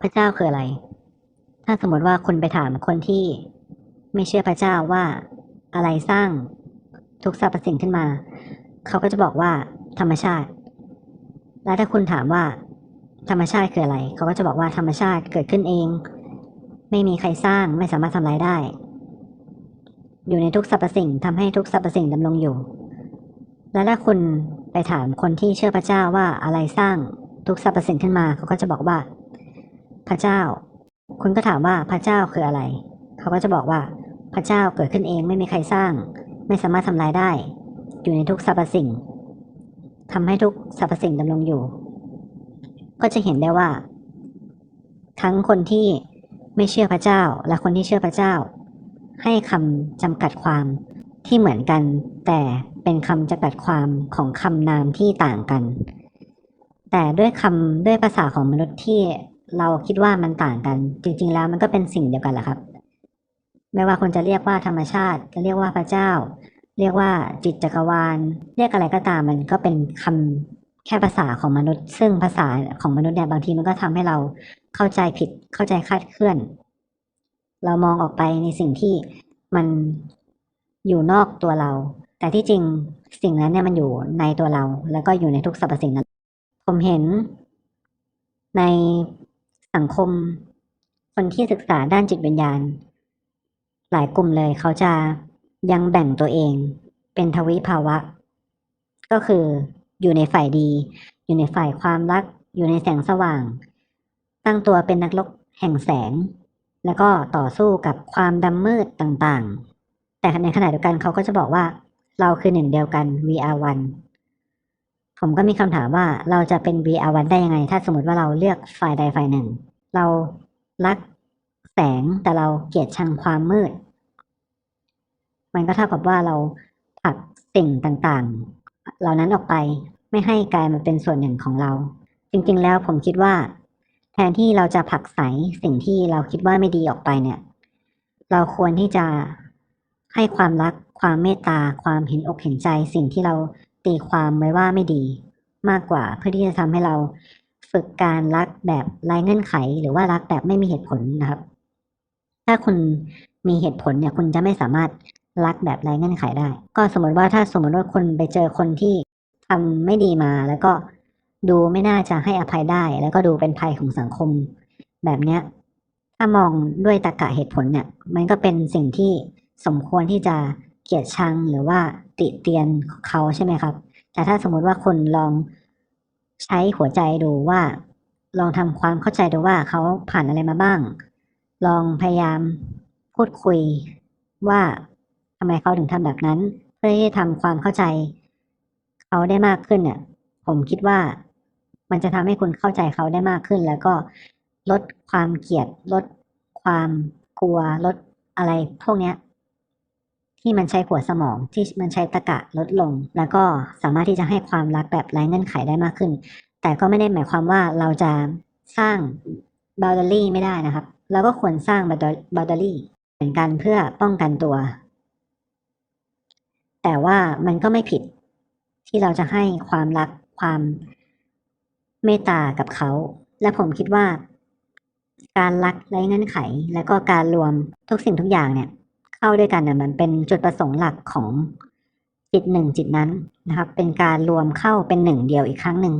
พระเจ้าคืออะไร ถ้าสมมติว่าคุณไปถามคนที่ไม่เชื่อพระเจ้าว่าอะไรสร้างทุกสรรพสิ่งขึ้นมา เขาก็จะบอกว่าธรรมชาติ แล้วถ้าคุณถามว่า ธรรมชาติคืออะไร เขาก็จะบอกว่าธรรมชาติเกิดขึ้นเอง ไม่มีใครสร้างไม่สามารถทำลายได้ อยู่ในทุกสรรพสิ่งทำให้ทุกสรรพสิ่งดำรงอยู่ แล้วถ้าคุณไปถามคนที่เชื่อพระเจ้าว่าอะไรสร้างทุกสรรพสิ่งขึ้นมา เขาก็จะบอกว่า พระเจ้า คุณก็ถามว่าพระเจ้าคืออะไร เขาก็จะบอกว่าพระเจ้าเกิดขึ้นเองไม่มีใครสร้าง ไม่สามารถทำลายได้ อยู่ในทุกสรรพสิ่งทำให้ทุกสรรพสิ่งดำรงอยู่ ก็จะเห็นได้ว่า ทั้งคนที่ไม่เชื่อพระเจ้าและคนที่เชื่อพระเจ้า ให้คำจำกัดความที่เหมือนกัน แต่เป็นคำจำกัดความของคำนามที่ต่างกัน แต่ด้วยคำด้วยภาษาของมนุษย์ที่ เราคิดว่ามันต่างกัน จริง ๆ แล้วมันก็เป็นสิ่งเดียวกันแหละครับ ไม่ว่าคนจะเรียกว่าธรรมชาติ จะเรียกว่าพระเจ้า เรียกว่าจิตจักรวาล เรียกอะไรก็ตามมันก็เป็นคำแค่ภาษาของมนุษย์ ซึ่งภาษาของมนุษย์เนี่ยบางทีมันก็ทำให้เราเข้าใจผิดเข้าใจคาดเคลื่อน เรามองออกไปในสิ่งที่มันอยู่นอกตัวเรา แต่ที่จริงสิ่งนั้นเนี่ยมันอยู่ในตัวเรา แล้วก็อยู่ในทุกสรรพสิ่งนั้น ผมเห็นใน สังคม คนที่ศึกษาด้านจิตวิญญาณ หลายกลุ่มเลยเขาจะยังแบ่งตัวเอง เป็นทวิภาวะ ก็คืออยู่ในฝ่ายดี อยู่ในฝ่ายความรัก อยู่ในแสงสว่าง ตั้งตัวเป็นนักรบแห่งแสง แล้วก็ต่อสู้กับความดำมืดต่างๆ แต่ในขณะเดียวกันเขาก็จะบอกว่า เราคือหนึ่งเดียวกัน we are one ผมก็มีคำถามว่าเราจะเป็น we are one ได้ยังไง ถ้าสมมติว่าเราเลือกฝ่ายใดฝ่ายหนึ่ง เรารักแสงแต่เราเกลียดชังความมืด มันก็เท่ากับว่าเราผลักสิ่งต่างๆ เหล่านั้นออกไปไม่ให้กลายมาเป็นส่วนหนึ่งของเรา จริงๆแล้วผมคิดว่า แทนที่เราจะผลักไสสิ่งที่เราคิดว่าไม่ดีออกไปเนี่ย เราควรที่จะให้ความรักความเมตตาความเห็นอกเห็นใจสิ่งที่เรา ตีความไว้ว่าไม่ดี มากกว่าเพื่อที่จะทำให้เราฝึกการรักแบบไร้เงื่อนไข หรือว่ารักแบบไม่มีเหตุผลนะครับ ถ้าคุณมีเหตุผลเนี่ย คุณจะไม่สามารถรักแบบไร้เงื่อนไขได้ ก็สมมติว่าถ้าสมมติว่าคุณไปเจอคนที่ทำไม่ดีมาแล้วก็ดูไม่น่าจะให้อภัยได้ แล้วก็ดูเป็นภัยของสังคม แบบเนี้ย ถ้ามองด้วยตรรกะเหตุผลเนี่ย มันก็เป็นสิ่งที่สมควรที่จะ เกลียดชังหรือว่าติเตียนเขาใช่ไหมครับ แต่ถ้าสมมุติว่าคุณลองใช้หัวใจดูว่า ลองทำความเข้าใจดูว่าเขาผ่านอะไรมาบ้าง ลองพยายามพูดคุยว่าทำไมเขาถึงทำแบบนั้น เพื่อที่จะทำความเข้าใจ เขาได้มากขึ้นเนี่ยผมคิดว่ามันจะทำให้คุณเข้าใจเขาได้มากขึ้น แล้วก็ลดความเกลียดลดความกลัวลดอะไรพวกเนี้ย ที่มันใช้หัวสมองที่มันใช้ตะกะลดลง แล้วก็สามารถที่จะให้ความรักแบบไร้เงื่อนไขได้มากขึ้น แต่ก็ไม่ได้หมายความว่าเราจะสร้าง boundary ไม่ได้นะครับ เราก็ควรสร้าง boundary เหมือนกันเพื่อป้องกันตัว แต่ว่ามันก็ไม่ผิดที่เราจะให้ความรักความเมตตากับเขา และผมคิดว่า การรักไร้เงื่อนไข และก็การรวมทุกสิ่งทุกอย่างเนี่ย เข้าด้วยกันเนี่ยมันเป็นจุดประสงค์หลักของจิตหนึ่งจิตนั้นนะครับ เป็นการรวมเข้าเป็นหนึ่งเดียวอีกครั้งหนึ่ง